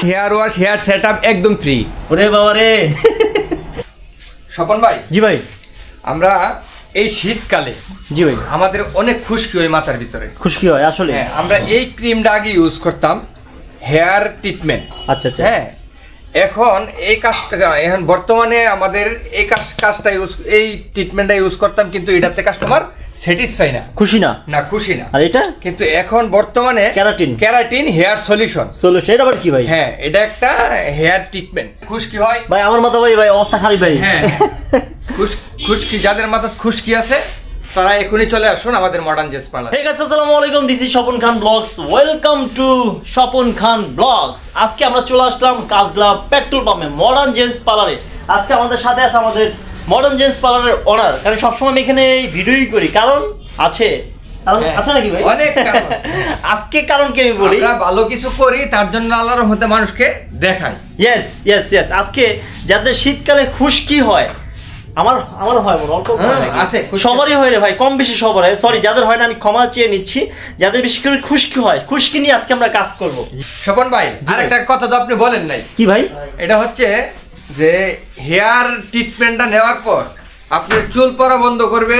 Hair wash hair set up একদম free ওরে বাবা রে স্বপন ভাই জি ভাই। আমরা এই শীতকালে জি ভাই। আমাদের অনেক খুশকি হয় মাথার ভিতরে। খুশকি হয় আসলে। হ্যাঁ আমরা এই ক্রিমটা আগে ইউজ করতাম হেয়ার ট্রিটমেন্ট আচ্ছা আচ্ছা। হ্যাঁ এখন এই কাজটা এখন বর্তমানে আমাদের এই কাজ কাজটা ইউজ এই ট্রিটমেন্টটা ইউজ করতাম কিন্তু এটাতে কাস্টমার স্যাটিসফাই না। খুশি না? না খুশি না। আর এটা? কিন্তু এখন বর্তমানে Keratin। Keratin hair solution solution এটা আবার কি ভাই? হ্যাঁ এটা একটা হেয়ার ট্রিটমেন্ট খুশকি হয়? ভাই আমার মাথা ভাই ভাই অবস্থা খালি ভাই। হ্যাঁ খুশ- খুশকি যাদের মাথায় খুশকি আছে তারা এখনই চলে আসুন আমাদের মডার্ন জেস পার্লার ঠিক আছে আসসালামু আলাইকুম this is Swapan Khan vlogs welcome to Swapan Khan vlogs আজকে আমরা চলে আসলাম কাজলা পেট্রোল পাম্পে মডার্ন জেন্টস পার্লারে আজকে আমাদের সাথে আছে আমাদের মডার্ন জেন্টস পার্লারের ওনার কারণ সবসময় আমি এখানে এই ভিডিওই করি। কারণ আছে। কারণ হ্যাঁ, আছে নাকি ভাই? অনেক আজকে কারণ কি আমি বলি। আমরা ভালো কিছু করি তার জন্য আল্লাহর রহমতে মানুষকে দেখাই। ইয়েস ইয়েস ইয়েস আজকে যাদের শীতকালে খুশকি হয় আমার আমার হয় মনে অল্প হয়? আছে, সবারই হয় রে ভাই কম বেশি সবার হয়। সরি যাদের হয় না আমি ক্ষমা চেয়ে নিচ্ছি। যাদের বেশি করে খুশকি হয় খুশকি নিয়ে আজকে আমরা কাজ করব। স্বপন ভাই আরেকটা কথা তো আপনি বলেন নাই। কি ভাই? এটা হচ্ছে যে হেয়ার ট্রিটমেন্টটা নেওয়ার পর আপনার চুল পড়া বন্ধ করবে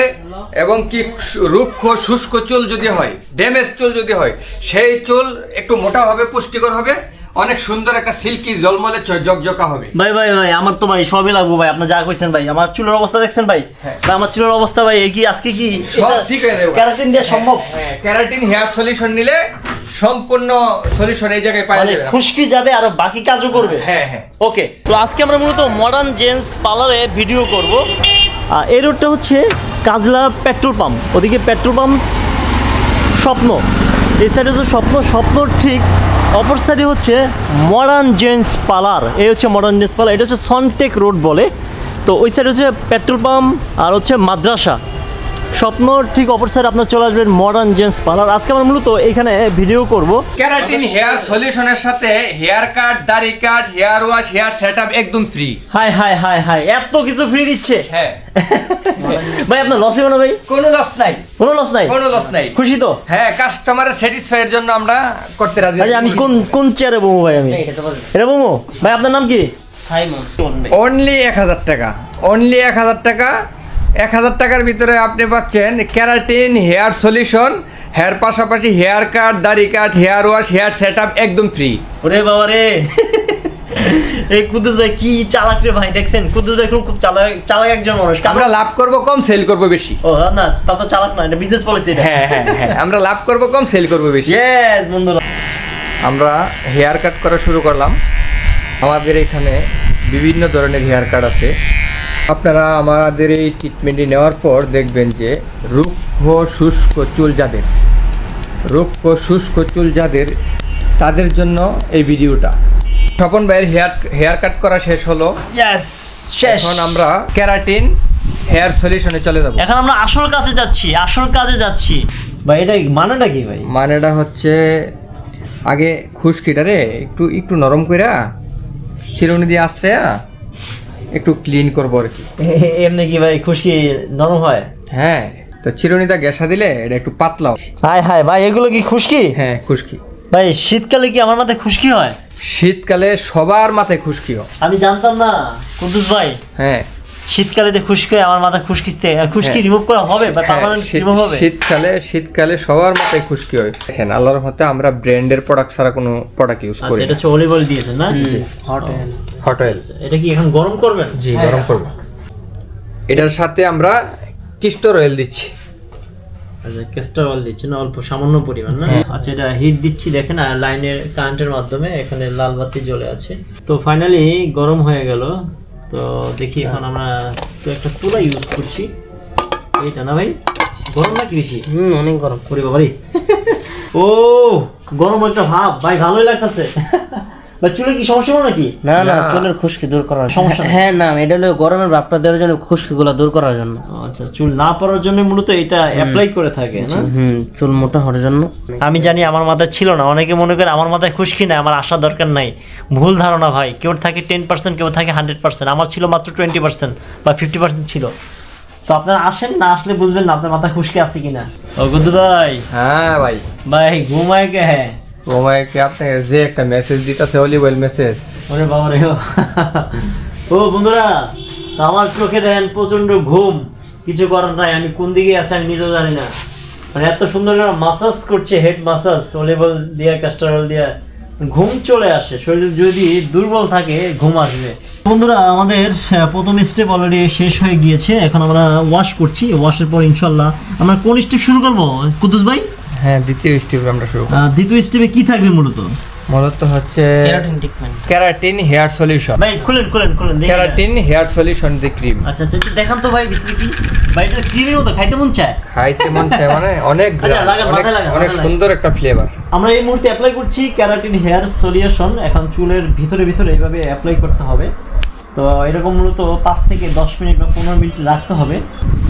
এবং কি রুক্ষ শুষ্ক চুল যদি হয় ড্যামেজ চুল যদি হয় সেই চুল একটু মোটা হবে পুষ্টিকর হবে অনেক সুন্দর একটা সিল্কি জলমলে জকজকা হবে। ভাই ভাই ভাই আমার তো ভাই সবই লাগবো ভাই আপনি যা কইছেন ভাই আমার চুলের অবস্থা দেখছেন ভাই? হ্যাঁ। ভাই আমার চুলের অবস্থা ভাই কি আজকে কি? সব ঠিক হয়ে যাবে ক্যারাটিন দেওয়া সম্ভব? ক্যারাটিন হেয়ার সলিউশন নিলে সম্পূর্ণ সলিউশন এই জায়গায় পাওয়া মানে যাবে। খুশকি যাবে আর বাকি কাজও করবে? হ্যাঁ হ্যাঁ। ওকে তো আজকে আমরা মূলত মডার্ন জেন্টস পার্লারে ভিডিও করব। আর এই রোডটা হচ্ছে কাজলা পেট্রোল পাম্প ওদিকে পেট্রোল পাম্প স্বপ্ন। এই সাইডে হচ্ছে স্বপ্ন স্বপ্নর ঠিক। অপর সাইডে হচ্ছে মডার্ন জেন্টস পার্লার এই হচ্ছে মডার্ন জেন্টস পার্লার এটা হচ্ছে সনটেক রোড বলে। তো ওই সাইডে হচ্ছে পেট্রোল পাম্প আর হচ্ছে মাদ্রাসা। স্বপ্নর ঠিক অপর সাইডে আপনার চলে আসবেন মডার্ন জেন্টস পার্লার আজকে আমরা মূলত এখানে ভিডিও করব। ক্যারাটিন হেয়ার সলিউশনের সাথে হেয়ার কাট দাড়ি cut hair wash hair setup একদম free hi hi hi hi এত কিছু ফ্রি দিচ্ছে। হ্যাঁ। ভাই আপনার লস হবে না ভাই? কোনো লস নাই। কোনো লস নাই? কোনো লস নাই। খুশি তো? হ্যাঁ কাস্টমারের স্যাটিসফাই এর জন্য আমরা করতে রাজি আচ্ছা আমি কোন কোন চেয়ারে বমু ভাই আমি? এটা বমু? ভাই আপনার নাম কি? সাইমন। অনলি এক হাজার টাকা। অনলি এক হাজার টাকা। এক হাজার টাকার ভিতরে আপনি পাচ্ছেন ক্যারাটিন হেয়ার সলিউশন হেয়ার পাশাপাশি হেয়ার কাট দাড়ি cut hair wash hair setup একদম ফ্রি। ওরে বাবা রে। এই কুদ্দুস ভাই কি চালাক রে ভাই দেখছেন? কুদ্দুস ভাই খুব চালাক চালাক একজন মানুষ। আমরা লাভ করব কম সেল করব বেশি। ও না তা তো চালাক না এটা বিজনেস পলিসি এটা। হ্যাঁ হ্যাঁ হ্যাঁ আমরা লাভ করব কম সেল করব বেশি। ইয়েস বন্ধুরা। আমরা হেয়ার কাট করা শুরু করলাম। আমাদের এখানে বিভিন্ন ধরনের হেয়ার কাট আছে। আপনারা আমাদের এই ট্রিটমেন্টটি নেওয়ার পর দেখবেন যে রুক্ষ শুষ্ক চুল যাদের রুক্ষ শুষ্ক চুল যাদের তাদের জন্য এই ভিডিওটা। স্বপন ভাইয়ের হেয়ার হেয়ার কাট করা শেষ হলো। এখন আমরা ক্যারাটিন হেয়ার সলিউশনে চলে যাব। এখন আমরা আসল কাজে যাচ্ছি আসল কাজে যাচ্ছি। ভাই এটা মানেটা কি ভাই? মানেটা হচ্ছে আগে খুশকিটা রে একটু একটু নরম কইরা চিরুনি দিয়ে আশ্রয়া একটু ক্লিন করব আর কি। এমনি কি ভাই খুশি নরম হয়? হ্যাঁ তো চিরুনিটা গ্যাসা দিলে এটা একটু পাতলা হয়। হাই হাই ভাই এগুলো কি খুশকি? হ্যাঁ খুশকি। ভাই শীতকালে কি আমার মাথায় খুশকি হয়? শীতকালে সবার মাথায় খুশকি হয়। আমি জানতাম না কুদ্দুস ভাই। হ্যাঁ। শীতকালে যে খুশকি হয় আমার মাথা খুশকিতে আর খুশকি হ্যাঁ। রিমুভ করা হবে বা হ্যাঁ, পার্মানেন্ট শীত- রিমুভ হবে? শীতকালে শীতকালে সবার মাথায় খুশকি হয়। দেখেন আল্লাহর মতে আমরা ব্র্যান্ডের প্রোডাক্ট ছাড়া কোনো প্রোডাক্ট ইউজ করি আচ্ছা এটা হচ্ছে অলিভ অয়েল দিয়েছেন না? হট অয়েল হট অয়েল এটা কি এখন গরম করবেন? জি গরম করব এটার সাথে আমরা কিস্টোর অয়েল দিচ্ছি। আচ্ছা কেস্টার অয়েল দিচ্ছেন অল্প সামান্য পরিমাণ না? হ্যাঁ। আচ্ছা এটা হিট দিচ্ছি দেখেন আর লাইনের কারেন্টের মাধ্যমে এখানে লাল বাতি জ্বলে আছে। তো ফাইনালি গরম হয়ে গেল। তো দেখি এখন আমরা তো একটা কুলা ইউজ করছি। এইটা না ভাই? গরম নাকি বেশি? হুম অনেক গরম। ওরে বাবারি। ও গরম একটা ভাব। ভাই ভালোই লাগতেছে। ভাই চুলের কি সমস্যা হলো নাকি? না না। চুলের খুশকি দূর করার সমস্যা হ্যাঁ না এটা হলো গরমের ভাবটা দেওয়ার জন্য খুশকি গুলো দূর করার জন্য। আচ্ছা চুল না পড়ার জন্য মূলত এটা অ্যাপ্লাই করে থাকে না? হুম চুল মোটা হওয়ার জন্য। আমি জানি আমার মাথায় ছিল না অনেকে মনে করে আমার মাথায় খুশকি নাই আমার আসার দরকার নাই। ভুল ধারণা ভাই কেউ থাকে টেন পার্সেন্ট কেউ থাকে হান্ড্রেড পার্সেন্ট আমার ছিল মাত্র টোয়েন্টি পার্সেন্ট বা ফিফটি পার্সেন্ট ছিল। তো আপনারা আসেন না আসলে বুঝবেন না আপনার মাথায় খুশকি আছে কিনা। ও গুদ্দু ভাই। হ্যাঁ ভাই। ভাই ঘুমায় কে? হ্যাঁ তোমাকে আপনাকে যে একটা মেসেজ দিতেছে অলিভ অয়েল মেসেজ ওরে বাবা রে। ও বন্ধুরা, আমার চোখে দেন প্রচণ্ড ঘুম। কিছু করার নাই, আমি কোন দিকে আছি আমি নিজেও জানি না। মানে এত সুন্দর মাসাজ করছে হেড মাসাজ অলিভল দিয়া ক্যাস্টার অয়েল দিয়া। ঘুম চলে আসে, শরীর যদি দুর্বল থাকে, ঘুম আসবে। বন্ধুরা, আমাদের প্রথম স্টেপ অলরেডি শেষ হয়ে গিয়েছে। এখন আমরা ওয়াশ করছি ওয়াশের পর ইনশাল্লাহ আমরা কোন স্টেপ শুরু করব? কুদ্দুস ভাই? হ্যাঁ দ্বিতীয় স্টেপ আমরা শুরু করব। দ্বিতীয় স্টেপে কি থাকবে মূলত? মূলত হচ্ছে কেরাটিন ক্যারাটিন হেয়ার সলিউশন ভাই খুলেন খুলেন খুলেন keratin hair solution the cream আচ্ছা আচ্ছা একটু দেখান তো ভাই ভিতরে কি? ভাই এটা ক্রিমের মতো খাইতে মন চায়? খাইতে মন চায় মানে অনেক আচ্ছা, অনেক সুন্দর একটা ফ্লেভার আমরা এই মুহূর্তে অ্যাপ্লাই করছি ক্যারাটিন হেয়ার সলিউশন এখন চুলের ভিতরে ভিতরে এইভাবে অ্যাপ্লাই করতে হবে। তো এরকম মূলত পাঁচ থেকে দশ মিনিট বা পনেরো মিনিট রাখতে হবে।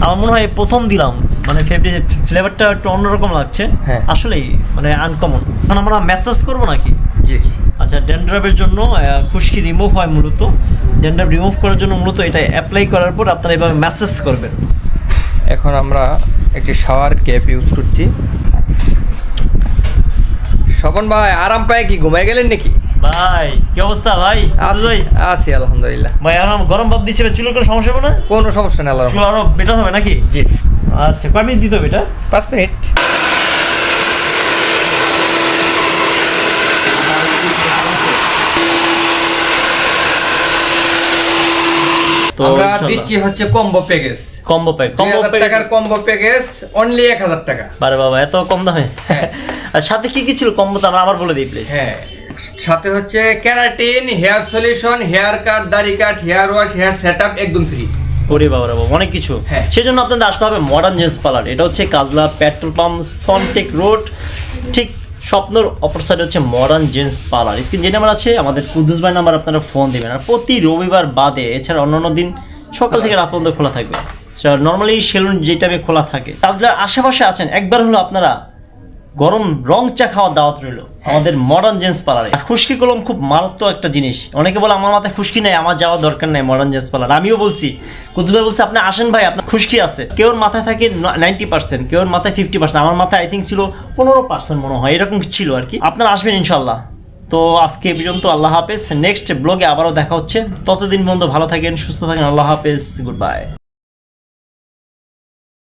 আমার মনে হয় প্রথম দিলাম মানে ফ্লেভারটা একটু অন্যরকম লাগছে। হ্যাঁ। আসলেই মানে আনকমন এখন আমরা ম্যাসাজ করব নাকি? জি আচ্ছা ড্যান্ড্রাফের জন্য খুশকি রিমুভ হয় মূলত। ড্যান্ড্রাফ রিমুভ করার জন্য মূলত এটা অ্যাপ্লাই করার পর আপনারা এভাবে ম্যাসেজ করবেন। এখন আমরা একটি শাওয়ার ক্যাপ ইউজ করছি। স্বপন ভাই আরাম পায় কি? ঘুমাই গেলেন নাকি? ভাই কি অবস্থা ভাই? ভাই? আছি আলহামদুলিল্লাহ। ভাই আমার গরম ভাব দিচ্ছে চুলের কোনো সমস্যা হবে না? কোনো সমস্যা নেই আল্লাহর চুল আরও বেটার হবে নাকি? জি। আচ্ছা কয় মিনিট দিতে হবে এটা? পাঁচ মিনিট। তো আমরা দিচ্ছি হচ্ছে combo package combo pack combo টাকার কম্বো প্যাকেজ অনলি এক হাজার টাকা। বারে বাবা এত কম দামে? হ্যাঁ। আর সাথে কি কি ছিল কম্বোতে আমরা আবার বলে দিই প্লিজ হ্যাঁ। সাথে হচ্ছে keratin hair solution hair cut দাড়ি cut hair wash hair setup একদম ফ্রি ওরে বাবা বাবা অনেক কিছু। হ্যাঁ। সেই জন্য আপনাদের আসতে হবে মডার্ন জেন্স পার্লার এটা হচ্ছে কাজলা পেট্রোল পাম্প সনটেক রোড ঠিক স্বপ্নর অপর সাইড হচ্ছে মডার্ন জেন্স পার্লার স্ক্রিন যে নাম্বার আছে আমাদের কুদ্দুস ভাই নাম্বার আপনারা ফোন দিবেন। আর প্রতি রবিবার বাদে এছাড়া অন্যান্য দিন সকাল থেকে রাত পর্যন্ত খোলা থাকবে। নর্মালি সেলুন যে টাইমে খোলা থাকে কাজলার আশেপাশে আছেন একবার হলো আপনারা গরম রং চা খাওয়ার দাওয়াত রইল। আমাদের মডার্ন জেন্স পার্লারে আর খুশকি কলম খুব মারাত্মক একটা জিনিস। অনেকে বলে আমার মাথায় খুশকি নেই আমার যাওয়ার দরকার নেই মডার্ন জেন্স পার্লার আমিও বলছি কুতুব ভাই বলছে আপনি আসেন ভাই আপনার খুশকি আছে। কেউর মাথায় থাকে নাইনটি পার্সেন্ট কেউর মাথায় ফিফটি পার্সেন্ট আমার মাথায় আই থিঙ্ক ছিল পনেরো পার্সেন্ট মনে হয় এরকম ছিল আর কি। আপনারা আসবেন ইনশাল্লাহ তো আজকে এ পর্যন্ত আল্লাহ হাফেজ। নেক্সট ব্লগে আবারও দেখা হচ্ছে। ততদিন পর্যন্ত ভালো থাকেন সুস্থ থাকেন আল্লাহ হাফেজ। Good bye